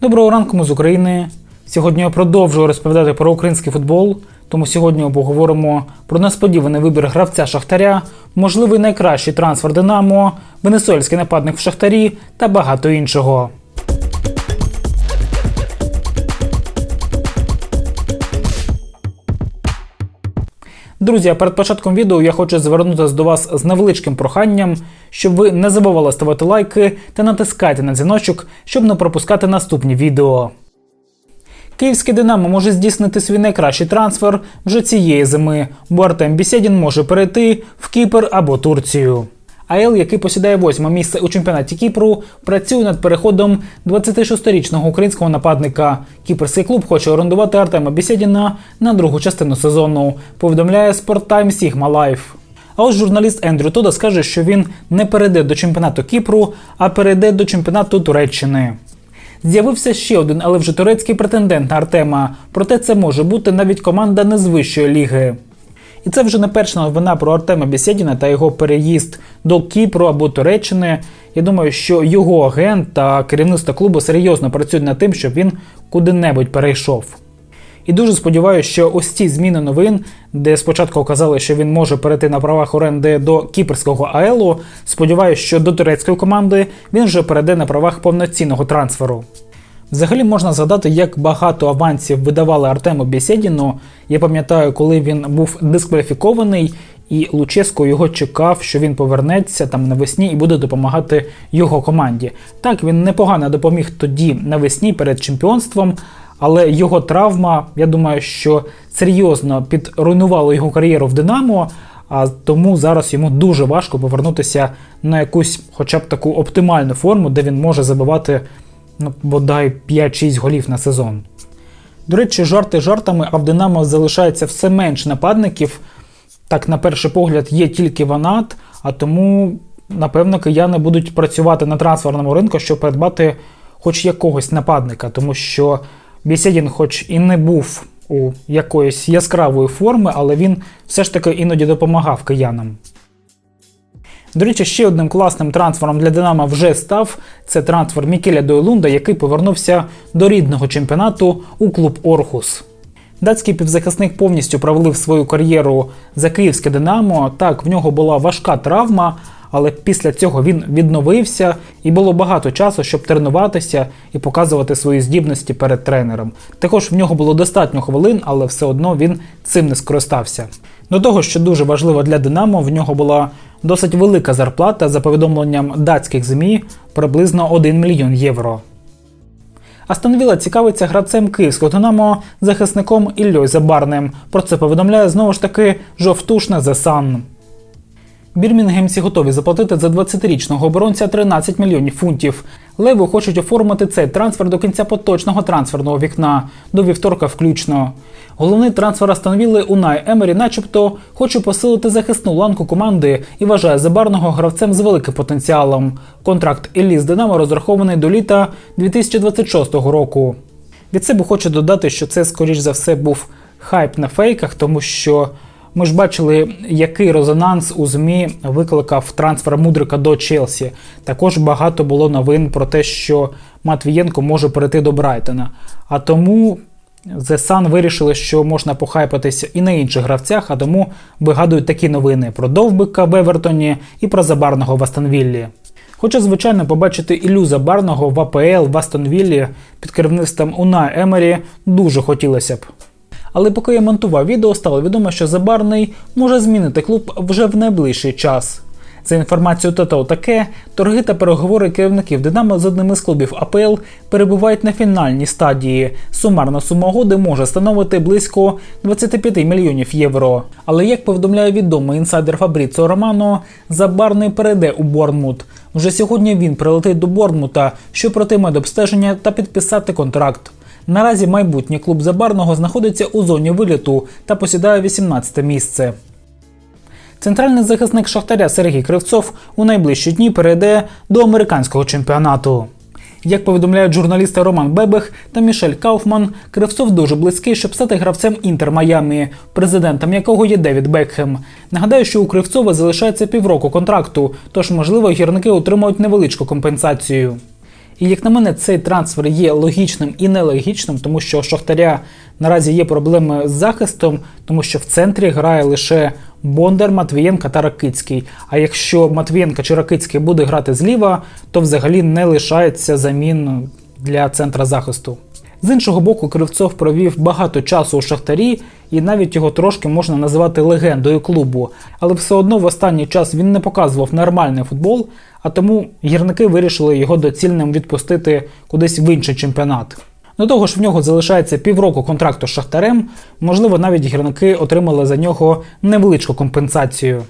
Доброго ранку, ми з України. Сьогодні я продовжую розповідати про український футбол. Тому сьогодні поговоримо про несподіваний вибір гравця Шахтаря, можливий найкращий трансфер Динамо, венесуельський нападник в Шахтарі та багато іншого. Друзі, перед початком відео я хочу звернутися до вас з невеличким проханням, щоб ви не забували ставити лайки та натискайте на дзвіночок, щоб не пропускати наступні відео. Київський Динамо може здійснити свій найкращий трансфер вже цієї зими, бо Артем Бісєдін може перейти в Кіпр або Турцію. АЕЛ, який посідає восьме місце у чемпіонаті Кіпру, працює над переходом 26-річного українського нападника. Кіпрський клуб хоче орендувати Артема Бісєдіна на другу частину сезону. Повідомляє Спорттайм Сігма Лайф. А ось журналіст Ендрю Тода скаже, що він не перейде до чемпіонату Кіпру, а перейде до чемпіонату Туреччини. З'явився ще один, але вже турецький претендент на Артема. Проте це може бути навіть команда не з вищої ліги. І це вже не перша новина про Артема Бєсєдіна та його переїзд до Кіпру або Туреччини. Я думаю, що його агент та керівництво клубу серйозно працюють над тим, щоб він куди-небудь перейшов. І дуже сподіваюся, що ось ці зміни новин, де спочатку казали, що він може перейти на правах оренди до кіпрського АЕЛу, сподіваюся, що до турецької команди він вже перейде на правах повноцінного трансферу. Взагалі можна згадати, як багато авансів видавали Артему Бєсєдіну. Я пам'ятаю, коли він був дискваліфікований, і Луческо його чекав, що він повернеться там навесні і буде допомагати його команді. Так, він непогано допоміг тоді навесні перед чемпіонством, але його травма, я думаю, що серйозно підруйнувала його кар'єру в Динамо. А тому зараз йому дуже важко повернутися на якусь, хоча б таку оптимальну форму, де він може забивати ну, бодай 5-6 голів на сезон. До речі, жарти жартами, а в Динамо залишається все менш нападників. Так, на перший погляд, є тільки Ванат, а тому, напевно, кияни будуть працювати на трансферному ринку, щоб придбати хоч якогось нападника, тому що Бісєдін, хоч і не був у якоїсь яскравої форми, але він все ж таки іноді допомагав киянам. До речі, ще одним класним трансфером для Динамо вже став це трансфер Мікеля Дойлунда, який повернувся до рідного чемпіонату у клуб Орхус. Датський півзахисник повністю провалив свою кар'єру за київське Динамо. Так, в нього була важка травма, але після цього він відновився і було багато часу, щоб тренуватися і показувати свої здібності перед тренером. Також в нього було достатньо хвилин, але все одно він цим не скористався. До того, що дуже важливо для Динамо, в нього була досить велика зарплата за повідомленням датських ЗМІ приблизно 1 мільйон євро. Астон Вілла цікавиться гравцем київського Динамо захисником Іллею Забарним. Про це повідомляє знову ж таки жовтушне The Sun. Бірмінгемці готові заплатити за 20-річного оборонця 13 мільйонів фунтів. Леви хочуть оформити цей трансфер до кінця поточного трансферного вікна до вівторка включно. Головний трансфер Астон Вілли Унай Емері, начебто, хоче посилити захисну ланку команди і вважає Забарного гравцем з великим потенціалом. Контракт Іллі з Динамо розрахований до літа 2026 року. Від себе хочу додати, що це, скоріш за все, був хайп на фейках, тому що ми ж бачили, який резонанс у ЗМІ викликав трансфер Мудрика до Челсі. Також багато було новин про те, що Матвієнко може перейти до Брайтона. А тому The Sun вирішили, що можна похайпатися і на інших гравцях, а тому вигадують такі новини про Довбика в Евертоні і про Забарного в Астонвіллі. Хоча, звичайно, побачити Ілю Забарного в АПЛ в Астонвіллі під керівництвом Уна Емері дуже хотілося б. Але поки я монтував відео, стало відомо, що Забарний може змінити клуб вже в найближчий час. За інформацією ТТО таке, торги та переговори керівників Динамо з одним із клубів АПЛ перебувають на фінальній стадії. Сумарна сума угоди може становити близько 25 мільйонів євро. Але як повідомляє відомий інсайдер Фабріцо Романо, Забарний перейде у Борнмут. Вже сьогодні він прилетить до Борнмута, щоб пройти медобстеження та підписати контракт. Наразі майбутній клуб Забарного знаходиться у зоні виліту та посідає 18 місце. Центральний захисник Шахтаря Сергій Кривцов у найближчі дні перейде до американського чемпіонату. Як повідомляють журналісти Роман Бебех та Мішель Кауфман, Кривцов дуже близький, щоб стати гравцем Інтер Майамі, президентом якого є Девід Бекхем. Нагадаю, що у Кривцова залишається півроку контракту, тож, можливо, гірники отримають невеличку компенсацію. І як на мене, цей трансфер є логічним і нелогічним, тому що Шахтаря наразі є проблеми з захистом, тому що в центрі грає лише Бондар, Матвієнка та Ракицький. А якщо Матвієнка чи Ракицький буде грати зліва, то взагалі не лишається замін для центра захисту. З іншого боку, Кривцов провів багато часу у Шахтарі, і навіть його трошки можна називати легендою клубу. Але все одно в останній час він не показував нормальний футбол, а тому гірники вирішили його доцільним відпустити кудись в інший чемпіонат. До того ж, в нього залишається півроку контракту з Шахтарем, можливо, навіть гірники отримали за нього невеличку компенсацію.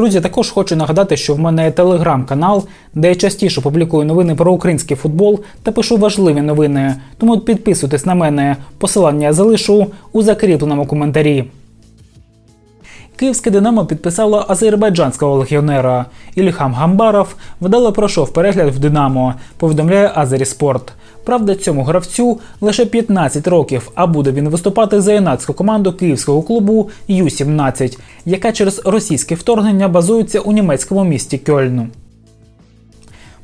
Друзі, також хочу нагадати, що в мене є телеграм-канал, де я частіше публікую новини про український футбол та пишу важливі новини. Тому підписуйтесь на мене. Посилання я залишу у закріпленому коментарі. Київське Динамо підписало азербайджанського легіонера. Ільхам Гамбаров вдало пройшов перегляд в Динамо, повідомляє Азері Спорт. Правда, цьому гравцю лише 15 років, а буде він виступати за юнацьку команду київського клубу Ю-17, яка через російське вторгнення базується у німецькому місті Кьольну.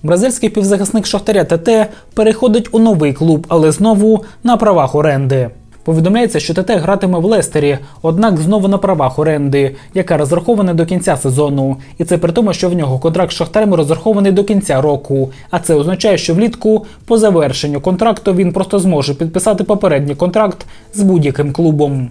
Бразильський півзахисник Шахтаря ТТ переходить у новий клуб, але знову на правах оренди. Повідомляється, що ТТ гратиме в Лестері, однак знову на правах оренди, яка розрахована до кінця сезону. І це при тому, що в нього контракт з Шахтарем розрахований до кінця року. А це означає, що влітку по завершенню контракту він просто зможе підписати попередній контракт з будь-яким клубом.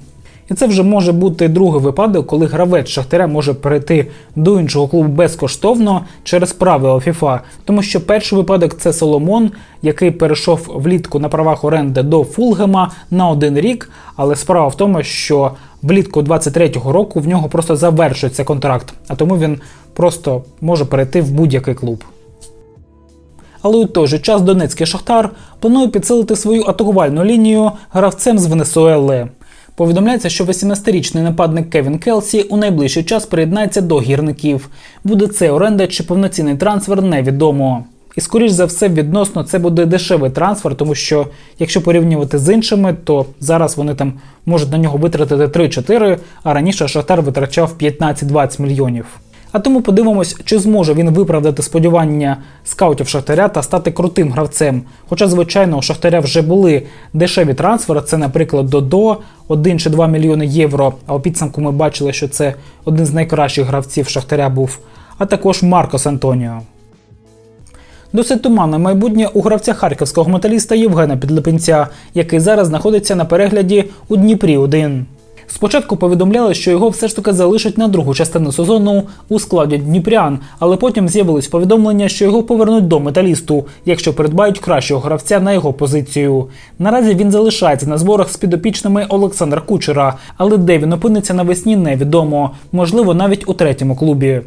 І це вже може бути другий випадок, коли гравець Шахтаря може перейти до іншого клубу безкоштовно через правила FIFA. Тому що перший випадок це Соломон, який перейшов влітку на правах оренди до Фулгема на один рік. Але справа в тому, що влітку 23-го року в нього просто завершується контракт, а тому він просто може перейти в будь-який клуб. Але у той же час Донецький Шахтар планує підсилити свою атакувальну лінію гравцем з Венесуели. Повідомляється, що 18-річний нападник Кевін Келсі у найближчий час приєднається до гірників. Буде це оренда чи повноцінний трансфер, невідомо. І скоріш за все, відносно це буде дешевий трансфер, тому що якщо порівнювати з іншими, то зараз вони там можуть на нього витратити 3-4, а раніше Шахтар витрачав 15-20 мільйонів. А тому подивимось, чи зможе він виправдати сподівання скаутів Шахтаря та стати крутим гравцем. Хоча, звичайно, у Шахтаря вже були дешеві трансфери, це, наприклад, Додо, 1 чи 2 мільйони євро. А у підсумку ми бачили, що це один з найкращих гравців Шахтаря був, а також Маркос Антоніо. Досить туманне майбутнє у гравця харківського металіста Євгена Підлипенця, який зараз знаходиться на перегляді у Дніпрі 1. Спочатку повідомляли, що його все ж таки залишать на другу частину сезону у складі Дніпрян, але потім з'явились повідомлення, що його повернуть до металісту, якщо придбають кращого гравця на його позицію. Наразі він залишається на зборах з підопічними Олександра Кучера, але де він опиниться навесні, невідомо, можливо, навіть у третьому клубі.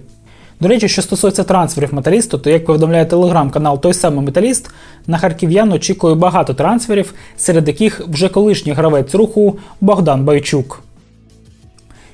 До речі, що стосується трансферів металісту, то як повідомляє телеграм-канал той самий металіст, на харків'ян очікує багато трансферів, серед яких вже колишній гравець руху Богдан Байчук.